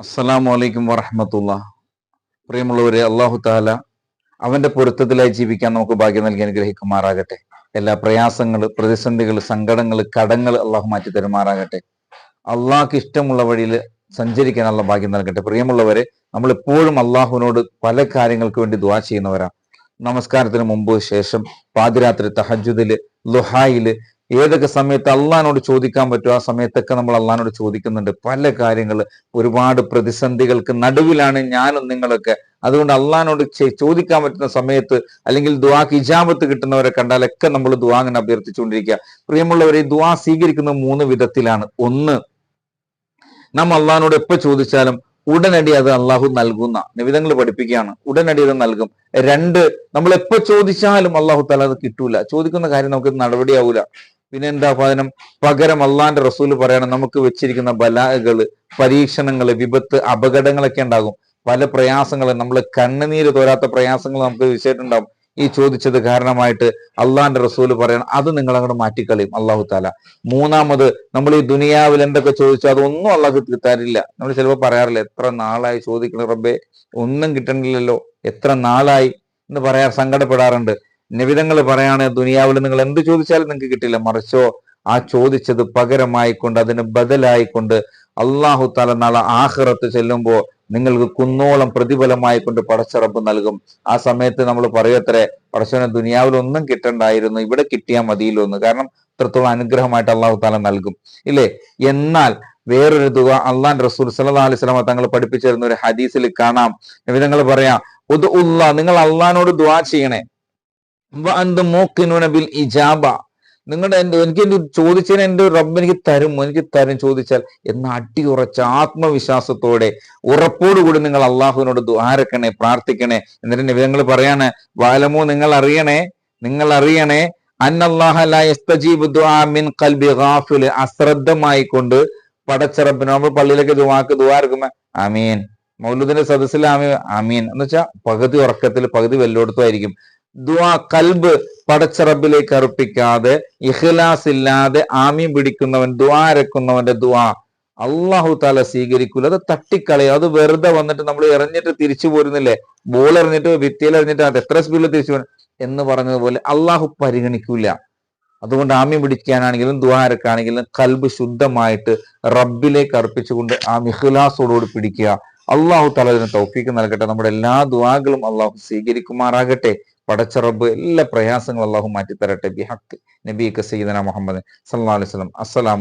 അസ്സലാമു അലൈക്കും വറഹമത്തുള്ള. പ്രിയമുള്ളവരെ അള്ളാഹു താല അവന്റെ പൊരുത്തത്തിലായി ജീവിക്കാൻ നമുക്ക് ഭാഗ്യം നൽകി അനുഗ്രഹിക്കുമാറാകട്ടെ. എല്ലാ പ്രയാസങ്ങൾ പ്രതിസന്ധികൾ സങ്കടങ്ങൾ കടങ്ങൾ അള്ളാഹു മാറ്റി തരുമാറാകട്ടെ. അള്ളാഹ്ക്ക് ഇഷ്ടമുള്ള വഴിയിൽ സഞ്ചരിക്കാനുള്ള ഭാഗ്യം നൽകട്ടെ. പ്രിയമുള്ളവരെ നമ്മൾ എപ്പോഴും അള്ളാഹുവിനോട് പല കാര്യങ്ങൾക്ക് വേണ്ടി ദുവാ ചെയ്യുന്നവരാ. നമസ്കാരത്തിന് മുമ്പ് ശേഷം പാതിരാത്രി തഹജുദിൽ ലുഹായിൽ ഏതൊക്കെ സമയത്ത് അള്ളഹാനോട് ചോദിക്കാൻ പറ്റുമോ ആ സമയത്തൊക്കെ നമ്മൾ അള്ളഹാനോട് ചോദിക്കുന്നുണ്ട്. പല കാര്യങ്ങൾ ഒരുപാട് പ്രതിസന്ധികൾക്ക് നടുവിലാണ് ഞാനും നിങ്ങളൊക്കെ. അതുകൊണ്ട് അള്ളഹാനോട് ചോദിക്കാൻ പറ്റുന്ന സമയത്ത് അല്ലെങ്കിൽ ദ്വാക്ക് ഇജാമത്ത് കിട്ടുന്നവരെ കണ്ടാലൊക്കെ നമ്മൾ ദുവാങ്ങനെ അഭ്യർത്ഥിച്ചുകൊണ്ടിരിക്കുക. പ്രിയമുള്ളവരെ ദ്വാ സ്വീകരിക്കുന്ന മൂന്ന് വിധത്തിലാണ്. ഒന്ന് നാം അള്ളഹാനോട് എപ്പോൾ ചോദിച്ചാലും ഉടനടി അത് അള്ളാഹു നൽകുന്ന നിവിധങ്ങൾ പഠിപ്പിക്കുകയാണ്. ഉടനടി അത് നൽകും. രണ്ട് നമ്മൾ എപ്പോ ചോദിച്ചാലും അള്ളാഹു തല അത് കിട്ടൂല. ചോദിക്കുന്ന കാര്യം നമുക്ക് നടപടിയാവൂല. പിന്നെ എന്താ പതിനം? പകരം അള്ളാന്റെ റസൂൽ പറയണം നമുക്ക് വെച്ചിരിക്കുന്ന ബലാഹകൾ പരീക്ഷണങ്ങൾ വിപത്ത് അപകടങ്ങളൊക്കെ ഉണ്ടാകും. പല പ്രയാസങ്ങൾ നമ്മൾ കണ്ണുനീര് തോരാത്ത പ്രയാസങ്ങൾ നമുക്ക് വിഷയത്തുണ്ടാവും ഈ ചോദിച്ചത് കാരണമായിട്ട് അള്ളാന്റെ റസൂൽ പറയണം അത് നിങ്ങൾ അങ്ങോട്ട് മാറ്റിക്കളയും അള്ളാഹു താല മൂന്നാമത് നമ്മൾ ഈ ദുനിയാവിൽ എന്തൊക്കെ ചോദിച്ചു അതൊന്നും അള്ളാഹു തരില്ല. നമ്മൾ ചിലപ്പോൾ പറയാറില്ല എത്ര നാളായി ചോദിക്കണം റബ്ബേ ഒന്നും കിട്ടണില്ലല്ലോ എത്ര നാളായി? എന്ന് പറയാൻ സങ്കടപ്പെടാറുണ്ട്. നിവിധങ്ങൾ പറയാണ് ദുനിയാവിൽ നിങ്ങൾ എന്ത് ചോദിച്ചാലും നിങ്ങൾക്ക് കിട്ടില്ല. മറിച്ചോ ആ ചോദിച്ചത് പകരമായിക്കൊണ്ട് അതിന് ബദലായിക്കൊണ്ട് അള്ളാഹു തല നാളെ ആഹ്റത്ത് ചെല്ലുമ്പോൾ നിങ്ങൾക്ക് കുന്നോളം പ്രതിഫലമായി കൊണ്ട് പടച്ചറപ്പ് നൽകും. ആ സമയത്ത് നമ്മൾ പറയത്രേ പടച്ചവനെ ദുനിയാവിൽ ഒന്നും കിട്ടണ്ടായിരുന്നു. ഇവിടെ കിട്ടിയാൽ മതിയല്ലോ എന്ന് കാരണം അത്രത്തോളം അനുഗ്രഹമായിട്ട് അള്ളാഹു താല നൽകും. ഇല്ലേ? എന്നാൽ വേറൊരു തുക അള്ളാൻ റസൂൽ സല്ലാ അലൈഹി സ്വലാമ തങ്ങൾ പഠിപ്പിച്ചിരുന്ന ഒരു ഹദീസിൽ കാണാം. വിധങ്ങൾ പറയാം ഉള്ള നിങ്ങൾ അള്ളഹാനോട് ദ്വാ ചെയ്യണേ. ബിൽ ഇജാബ. നിങ്ങളുടെ എന്റെ എനിക്ക് എന്റെ ചോദിച്ചതിന് എന്റെ റബ്ബ് എനിക്ക് തരും എനിക്ക് തരും ചോദിച്ചാൽ എന്ന അടിയുറച്ച ആത്മവിശ്വാസത്തോടെ ഉറപ്പോടുകൂടി നിങ്ങൾ അള്ളാഹുവിനോട് ദ്വാരക്കണേ പ്രാർത്ഥിക്കണേ. എന്നിട്ട് നിവിധങ്ങൾ പറയാണ് വാലമോ നിങ്ങൾ അറിയണേ നിങ്ങൾ അറിയണേ അശ്രദ്ധമായി കൊണ്ട് പടച്ചറപ്പിന് നമ്മൾ പള്ളിയിലേക്ക് ദുവാക്ക് ദുവാർക്കുമ്പോ അമീൻ മൗലൂദിന്റെ സദസ്സിൽ ആമീ അമീൻ എന്ന് വെച്ചാൽ പകുതി ഉറക്കത്തിൽ പകുതി വെല്ലോടത്തുമായിരിക്കും ദുവാ കൽബ് പടച്ചറബിലേക്ക് അർപ്പിക്കാതെ ഇഖ്ലാസ് ഇല്ലാതെ ആമീൻ പിടിക്കുന്നവൻ ദ്വാരക്കുന്നവന്റെ ദുവാ അള്ളാഹു താല സ്വീകരിക്കൂല. അത് തട്ടിക്കളയും. അത് വെറുതെ വന്നിട്ട് നമ്മൾ എറിഞ്ഞിട്ട് തിരിച്ചു പോരുന്നില്ലേ? ബോൾ എറിഞ്ഞിട്ട് ഭിത്തിയിൽ എറിഞ്ഞിട്ട് അത് എത്ര സ്പീഡിൽ തിരിച്ചു പോരും? എന്ന് പറഞ്ഞതുപോലെ അള്ളാഹു പരിഗണിക്കൂല. അതുകൊണ്ട് ആമി പിടിക്കാനാണെങ്കിലും ദ്വാരക്കാണെങ്കിലും കൽബ് ശുദ്ധമായിട്ട് റബ്ബിലേക്ക് അർപ്പിച്ചുകൊണ്ട് ആ മിഹുലാസോടുകൂടി പിടിക്കുക. അള്ളാഹു തലതിന് തൗഫീക്ക് നൽകട്ടെ. നമ്മുടെ എല്ലാ ദ്വാകളും അള്ളാഹു സ്വീകരിക്കുമാറാകട്ടെ. പടച്ച റബ്ബ് എല്ലാ പ്രയാസങ്ങളും അള്ളാഹു മാറ്റിത്തരട്ടെ. ബിഹക്ക് നബി കസീദന മുഹമ്മദ് സല്ലാ അലൈഹി സ്വലം അസ്സലാം